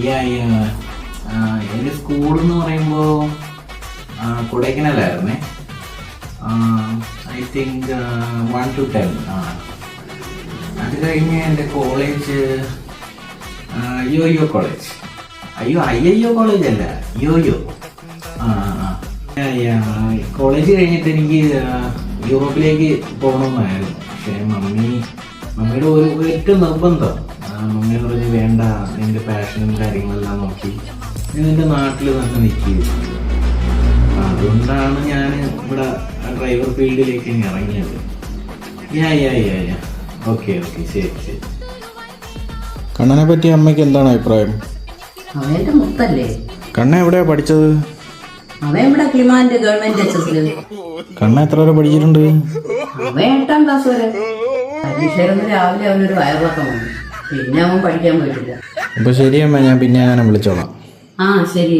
യാ യാ എന്റെ സ്കൂൾ എന്ന് പറയുമ്പോൾ കൊടൈക്കനാലായിരുന്നേ I think one two ten ആ അത് കഴിഞ്ഞ് എന്റെ കോളേജ് യോ യോ കോളേജ് അയ്യോ അയ്യോ കോളേജ് അല്ല യോ യോ ആ. കോളേജ് കഴിഞ്ഞിട്ട് എനിക്ക് യൂറോപ്പിലേക്ക് പോകണമെന്നായിരുന്നു പക്ഷേ മമ്മി മമ്മിയുടെ ഒരു ഏറ്റവും നിർബന്ധം. മമ്മി പറഞ്ഞ് വേണ്ട എന്റെ പാഷനും കാര്യങ്ങളെല്ലാം നോക്കി. നിന്റെ നാട്ടിൽ തന്നെ നിൽക്കുക അതുകൊണ്ടാണ് ഞാൻ ഇവിടെ ഡ്രൈവർ ഫീൽഡിലേക്ക് ഇറങ്ങിയത്. യാ യാ യാ യാ. ഓക്കെ ഓക്കെ ശരി ശരി. കണ്ണനെ പറ്റി അമ്മയ്ക്ക് എന്താണ് അഭിപ്രായം? അവന്റെ മുത്തല്ലേ? കണ്ണ എവിടെയാ പഠിച്ചത്? അവൻ ഇവിടെ ക്ലിമാന്റ് ഗവൺമെന്റ് എച്ച് എസിൽ കണ്ണ എത്ര വരെ പഠിച്ചിട്ടുണ്ട്? അവൻ എട്ടാം ക്ലാസ് വരെ. രാവിലെ അവനൊരു വയറിളക്കം വന്നു. പിന്നെ അവൻ പഠിക്കാൻ പോയിട്ടില്ല. അപ്പൊ ശരിയമ്മ ഞാൻ പിന്നെ അങ്ങനെ വിളിച്ചോളാം. ആ ശരി